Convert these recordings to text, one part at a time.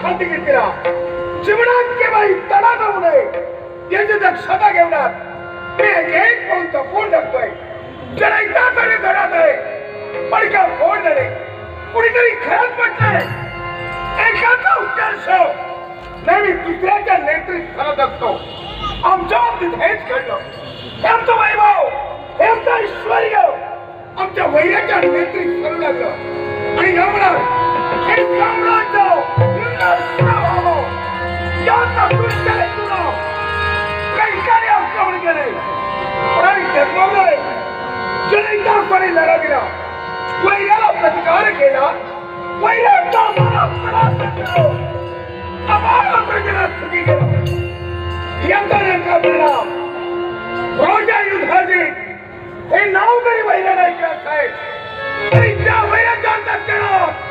खाती घेतला जीवनात केव्हा तडा जाऊ नये. याची दक्षता घेऊनात मी एक एक पाऊल जपून टाकतोय जरा तरी धडत आहे पण का फोड नाही कुणीतरी खरंच म्हटलंय. एकाचा उत्कर्ष नेहमी दुसऱ्याच्या नेतृत्वात असतो आमच्या बाबतीत हेच घडलं. हे आमचं वैभव. हे आमचं ऐश्वर्य. आमच्या वैराच्या नेतृत्व करू लागलं आणि यामुळे हे साम्राज्य विनष्ट व्हावं याचा दृष्ट तुला काही कार्य आक्रमण केले पण आम्ही डगमगलोय जनहितासाठी लढा दिला वैराला प्रतिकार केला वैराचा आम्हाला पराभव केला. आम्हाला प्रजेला सुखी केलं यंदा नेमका परिणाम रोजा युद्धाची हे नाव जरी वैरा नाही करत आहे तरी त्या वैराच्या अंतर्गत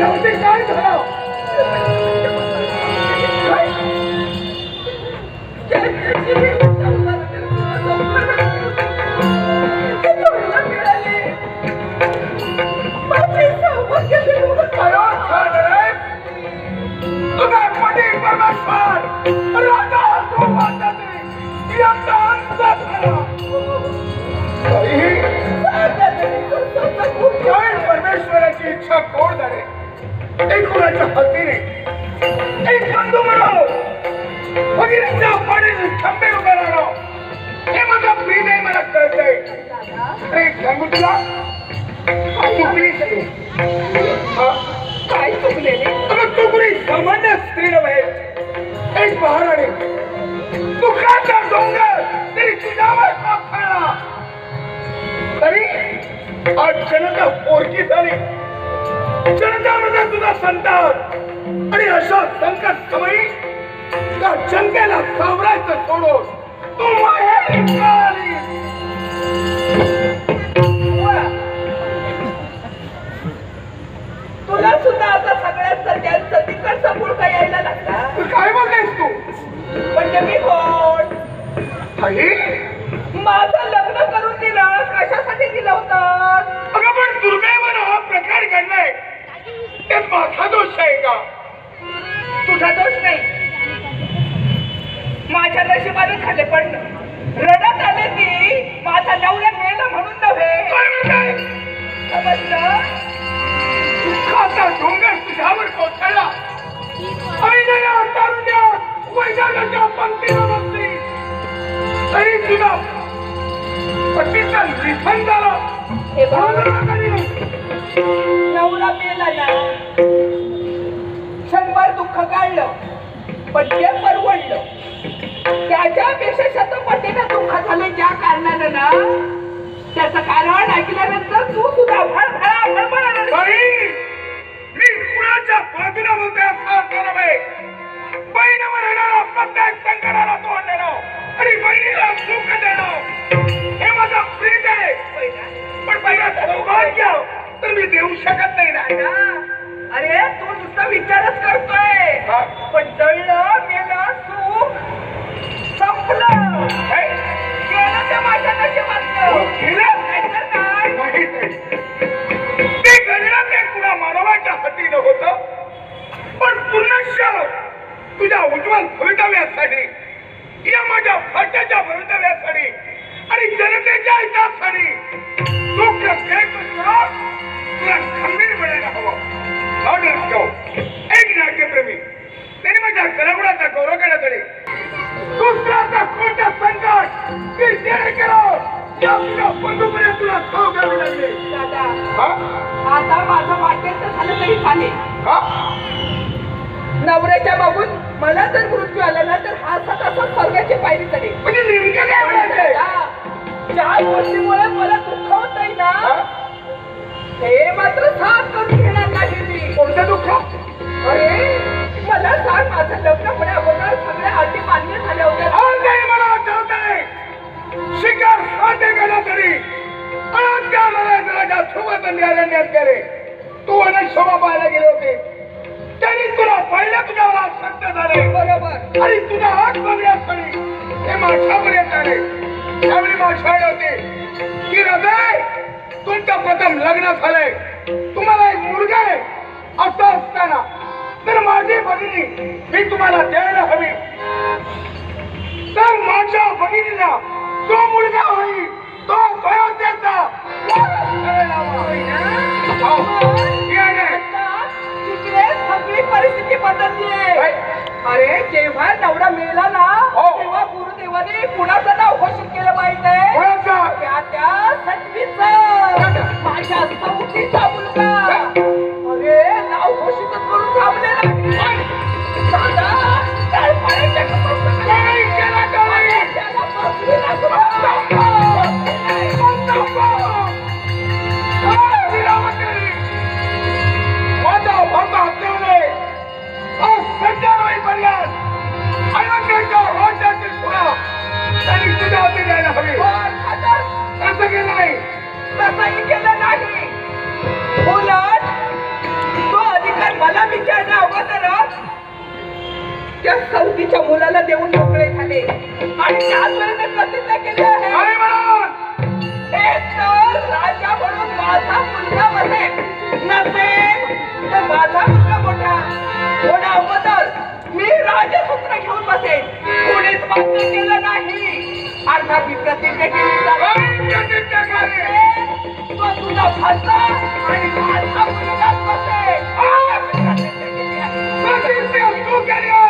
कोण लीलावती काय झालं काय? कयो कुणाच्या हातीने एक बंधू म्हणून भगिनीच्या पाण्याचे खंबे उभे राहणं हे माझा प्रिय नाही मला कळतंय. अरे सांगू तुला हा? काय चुकलेले? सामान्य स्त्री नव्हे एक महाराणी. दुःखाचा डोंगर तरी तुझ्यावर तरी आज जनता पोरकी झाली. जनतामध्ये तुझा संतान आणि अशा संकट समयी त्या जनतेला सावरायचं सोडून तू माहेरी तुला सुद्धा आता सगळ्या सगळ्यांचं माझा दोष आहे का? तुझा दोष नाही. माझ्या नशिबाने खाली पडलं रडत आले ती माझा नवरा मेला म्हणून नव्हे. दुःखाचा डोंगर तुझ्यावर कोसळला. ऐनया तारुण्या वैजागाच्या पंक्तीला बसली. तरी तुला पतीचं निधन झालं हे. नवरा मेला खगाळलं पण जे परवडलं. त्याच्यापेक्षा शतपटीनं दुःख झालं ज्या कारणानं ना त्याचं कारण ऐकल्यानंतर तू सुद्धा भडभडा भडभडा मी कुणाच्या बाजूला बोलतोय असं करा बाई. बहिण म्हणणारा प्रत्येक संकटाला तो आणणं आणि बहिणीला सुख देणं हे माझा पण पहिला सौभाग्य तर मी देऊ शकत नाही ना अरे तू नुसता विचारच करतोय. हा. पण जळलं मेलं सुख संपलं. हे, गेलं ते माझ्या हो, नशिबातलं गेलं? आहे. ते घडलं ते कुणा मानवाच्या हाती होतं. पण पुनश्च तुझ्या उज्ज्वल भवितव्यासाठी या माझ्या फाट्याच्या भवितव्यासाठी आणि जनतेच्या हितासाठी केक करून तुला खंबीर बनायला हवं. ऑर्डर ठेव एक नाट्यप्रेमी त्याने माझ्या कलागुणाचा गौरव करण्याकडे दुसऱ्याचा खोटा संकट हा? आता माझं वाटेल झालं तरी चालेल? नवऱ्याच्या बाबून मला जर मृत्यू आला ना तर हा असा तसा स्वर्गाची पायरी चढेल. म्हणजे ज्या गोष्टीमुळे मला दुःख होईल तो तिकडे सगळी परिस्थिती बदलली? आहे अरे जेव्हा नवरा मिळाला ना. तेव्हा गुरुदेवाने कुणाचं नाव घोषित केलं माहीत आहे कोणाचा? त्या त्या सटवीचं माझ्या मुलगा अरे नाव घोषितच करून थांबले नाही दादा त्या सौतीच्या मुलाला देऊन मोकळे झाले. आणि त्याचवेळेने प्रतिज्ञा केली आहे. तर राजा म्हणून माझा मुलगा बसेल नसेल तर माझा मुलगा मोठा. होण्या अगोदर मी राजसूत्र घेऊन बसेल कोणीच मान्य केलं नाही. अर्थात मी प्रतिज्ञा केली? तो तुझा भाचा आणि माझा मुलगाच बसेल. प्रतिज्ञा तू केली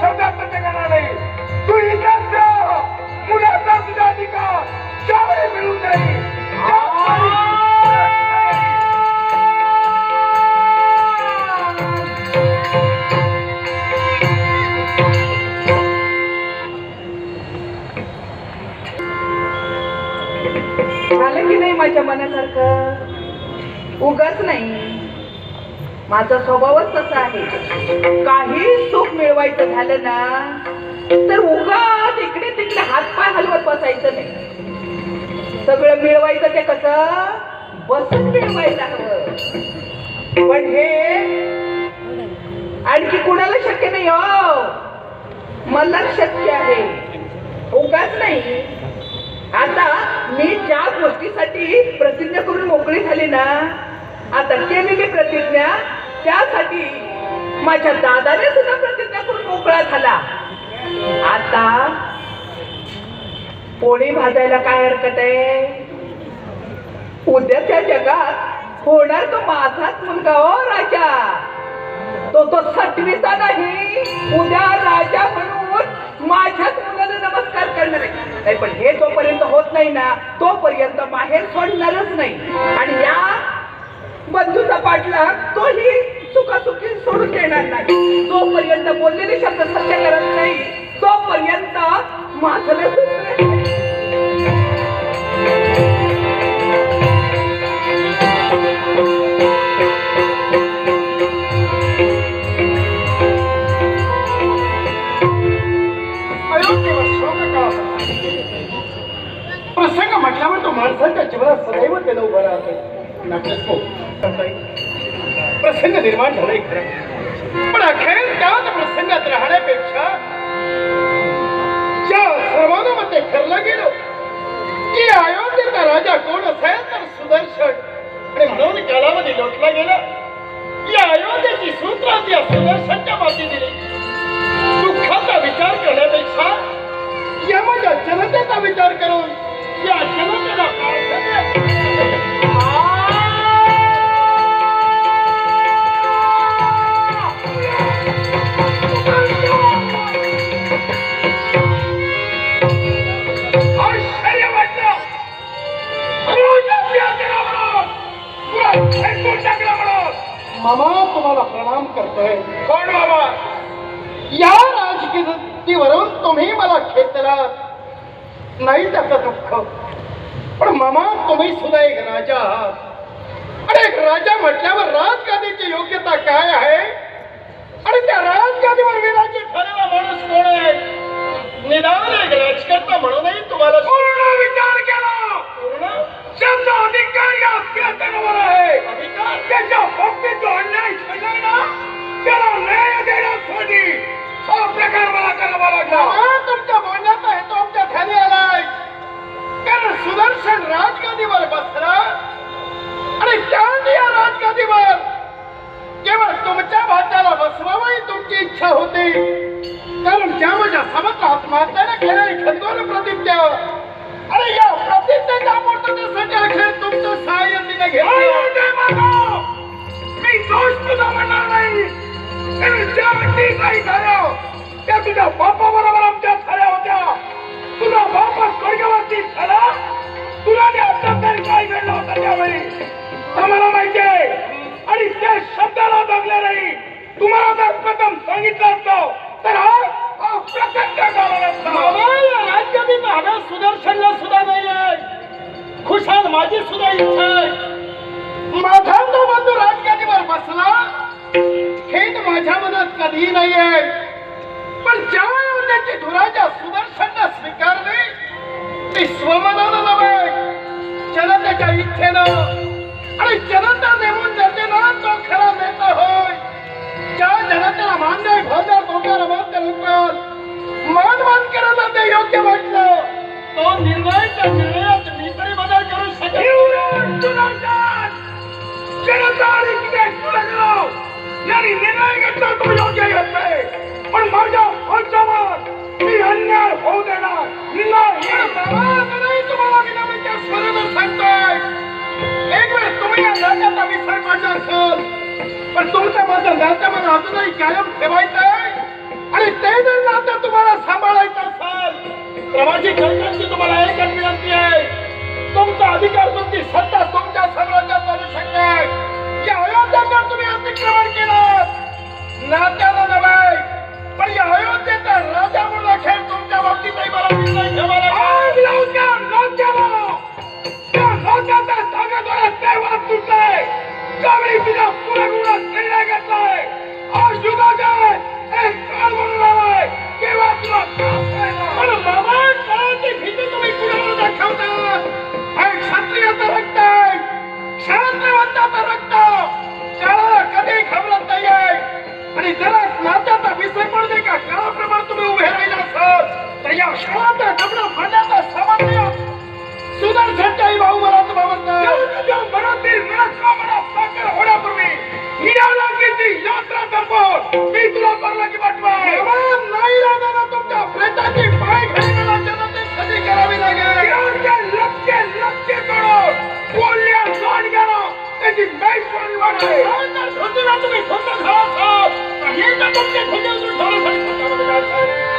शब्दात नाही तू मुलाचा तुझा अधिकार मिळून जाईल झालं की नाही माझ्या मनासारखं? उगाच नाही. माझा स्वभावच तसा आहे. काही सुख मिळवायचं झालं ना तर उगाच इकडे तिकडे हातपाय हलवत बसायचं नाही. सगळं मिळवायचं ते कसं? बसून मिळवायला हवं. पण हे आणखी कुणाला शक्य नाही हो. मला शक्य आहे. उगाच नाही. आता मी ज्या गोष्टीसाठी प्रतिज्ञा करून मोकळी झाली ना आता प्रतिज्ञा त्यासाठी माझ्या दादाने सुद्धा प्रतिज्ञा करून मोकळा झाला. आता पोळी भाजायला काय हरकत आहे? उद्याच्या जगात होणार तो माझाच मुलगा हो राजा. तो तो सटवीचा नाही उद्या राजा म्हणून माझ्याच मुलाला नमस्कार करणार आहे. नाही पण हे जोपर्यंत होत नाही ना तोपर्यंत बाहेर सोडणारच नाही. आणि या बंधूचा पाठला तोही सुखासुखी सोडून देणार नाही. जोपर्यंत बोललेले शब्द सत्य करत नाही तोपर्यंत माझं प्रसंग निर्माण झालाय खरं. पण अखेर त्याच प्रसंगात राहण्यापेक्षा ज्या सर्वांमध्ये ठरलं गेलो की अयोध्येचा राजा कोण असेल तर सुदर्शन. आणि म्हणून कालावधी लोटला गेला. या अयोध्येची सूत्र त्या सुदर्शनच्या माती दिली. दुःखाचा विचार करण्यापेक्षा या माझ्या जनतेचा विचार करून या तो निर्णय त्या निर्णयात मी तरी बदल करू यांनी निर्णय घेतला तो योग्य घेतलाय पण माझ्या पंचावर मी अन्याय होऊ देणार. नाही तुम्हाला विनम्रतेच्या स्वरानं सांगतोय. एक वेळ तुम्ही या नात्याचा विसर काढला असाल पण तुमचं माझं नातं मला अजूनही कायम ठेवायचंय. आणि ते जर नातं तुम्हाला सांभाळायचं सामाजिक तर तुम्हाला एकच विनंती आहे. तुमचा अधिकार तुमची सत्ता तुमच्या सर्वांच्या चालू शकते या अयोध्यावर तुम्ही अतिक्रमण केलं नात्याला नव्हे पण या अयोध्येचा राजा म्हणून खेळ तुमच्या बाबतीतही मला निर्णय घ्यावा लागेल त्या लोकांचा धागाद्वारे तेव्हा तुटलाय. त्यावेळी तर या शाळाचा दबडा फाडण्याचा सामर्थ्य सुदर्शनच्याही भाऊ मला तुझ्या मनातील मनस्कामना साकार होण्यापूर्वी निरालागीची यात्रा संपवून मी तुला परवानगी पाठवाय नाही लागणार तुमच्या प्रेताची पाय घालण्याला जनतेसाठी करावी लागेल लक्ष लक्ष करून बोलल्या जाण गेला त्याची मैत्री वाढते धुंदीला तुम्ही धुंद घालाल तर हे तर तुमचे धुंदे उचलून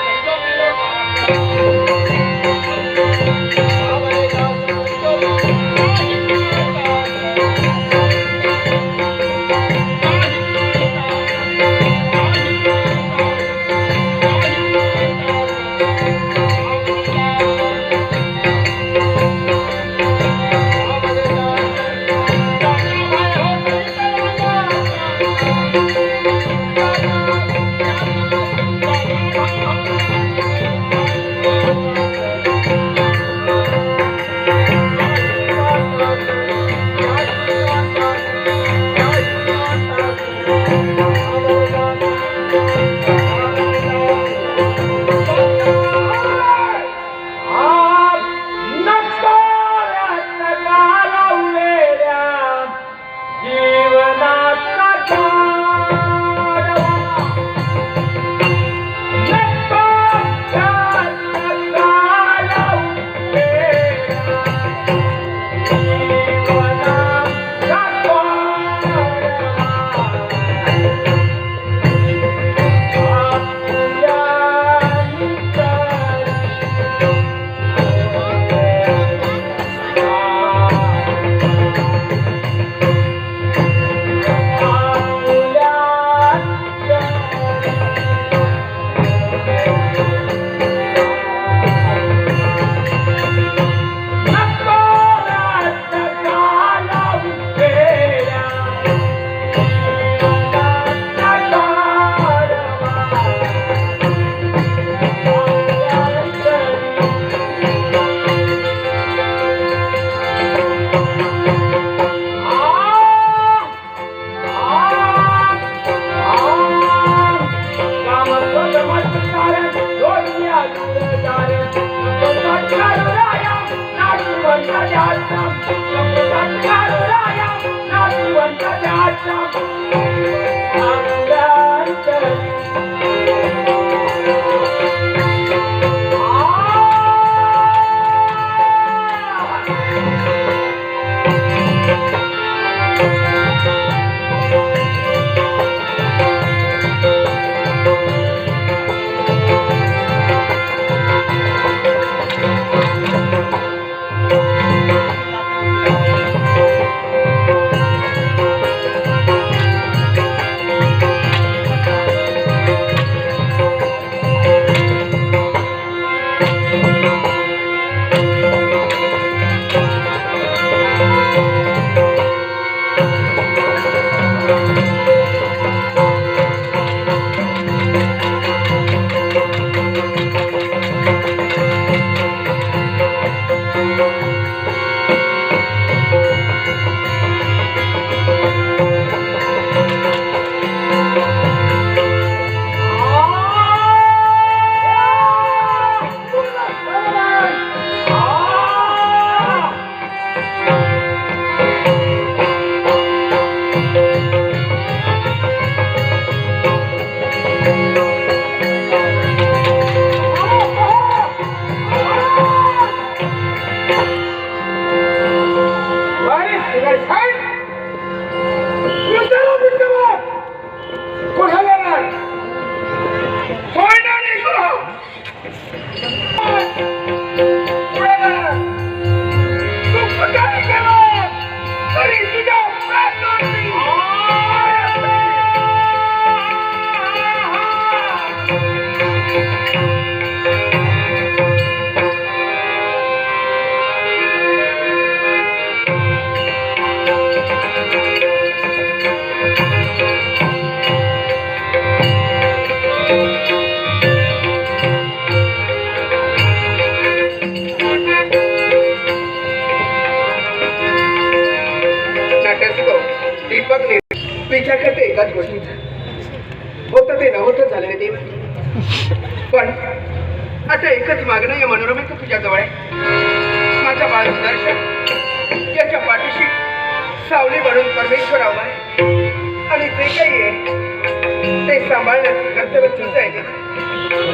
आणि जे काही आहे ते सांभाळण्याचं कर्तव्य तुझं आहे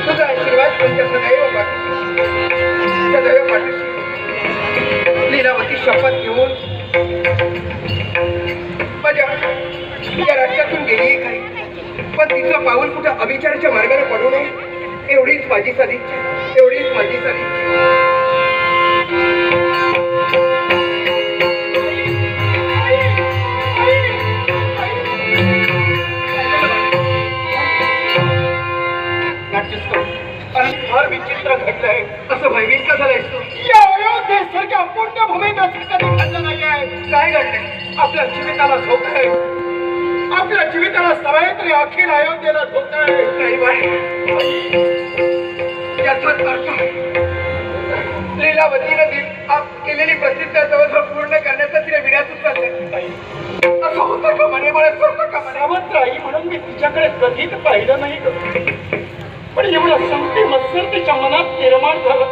तुझा आशीर्वाद तुमच्या सदैव पाठीशी सदैव पाठीशी लीलावती शपथ घेऊन माझ्या या राज्यातून गेली काही पण तिचं पाऊल कुठं अविचाराच्या मार्गाने पडू नये एवढीच माझी सदिच्छा एवढीच माझी सदिच्छा आणि फार विचित्र घडलंय असं भयभीत का झालंय या अयोध्येसारख्या पुण्यभूमीत असं कधी घडलं नाही आहे. काय घडलंय आपल्या जीविताला धोका आहे. आपल्या जीविताला सवयत्री अखिल अयोध्येला धोका आहे. नाही बाय याचाच अर्थ लीलावतीनं केलेली प्रसिद्ध जवळजवळ पूर्ण करण्याचा तिला विड्यात उचललंय असं होतं का मने मला असं का म्हणे? म्हणून मी तिच्याकडे कधीच पाहिलं नाही. पण एवढं संपी मत्सर तिच्या मनात निर्माण झालं.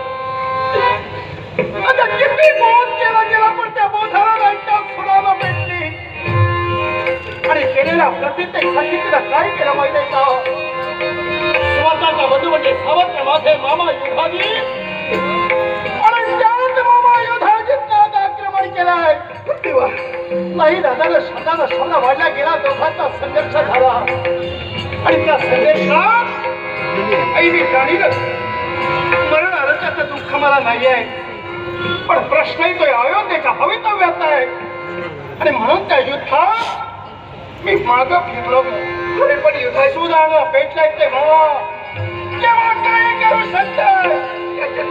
आता किती बोध केला गेला पण त्या बोधाला लाईटा सुनाला भेटली आणि केलेल्या प्रतिज्ञेसाठी तिला काय केलं माहिती का? स्वतःचा बंधू म्हणजे सावत्र माझे मामा युधाजी. आणि त्याच मामा युधाजीत आक्रमण केलंय. नाही दादाला शब्दाला शब्द वाढला गेला दोघांचा संघर्ष झाला. आणि त्या संघर्षात आई मी जाणीलच मरण आलं त्याचं दुःख मला नाही आहे. पण प्रश्नही तो अयोध्येच्या भवितव्यात आहे. आणि म्हणून त्या युद्धात मी माग फिरलो अरे पण युद्धाची सुधारणा पेटलाय ते भावा केव्हा काय करू शकतं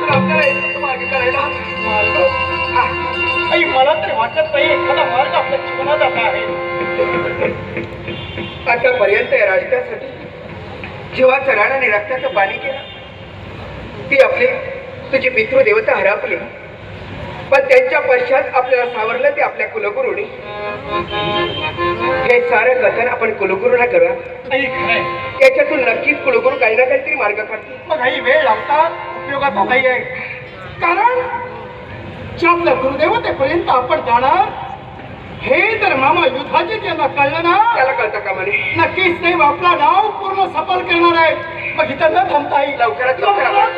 आपल्याला मार्ग करायला मार्ग आई मला तरी वाटत नाही एखादा मार्ग आपल्या जीवनात आता आहे. आतापर्यंत या राष्ट्रासाठी जीवाचं रान आणि रक्ताचं पाणी केलं ती आपले तुझी पितृदेवता हरपली. पण त्यांच्या पश्चात आपल्याला सावरलं ते आपल्या कुलगुरूने. हे सारं कथन आपण कुलगुरूंना करूया. याच्यातून नक्कीच कुलगुरू काही ना काहीतरी मार्ग काढतील. मग ही वेळ लावतात उपयोगाचा नाही आहे कारण ज्या आपल्या गुरुदेवतेपर्यंत आपण जाणार हे तर मामा युद्धाचे त्यांना कळलं ना त्याला कळतं का म्हणे? नक्कीच ते आपला डाव पूर्ण सफल करणार आहे मग इथं न थांबता येईल लवकरात लवकर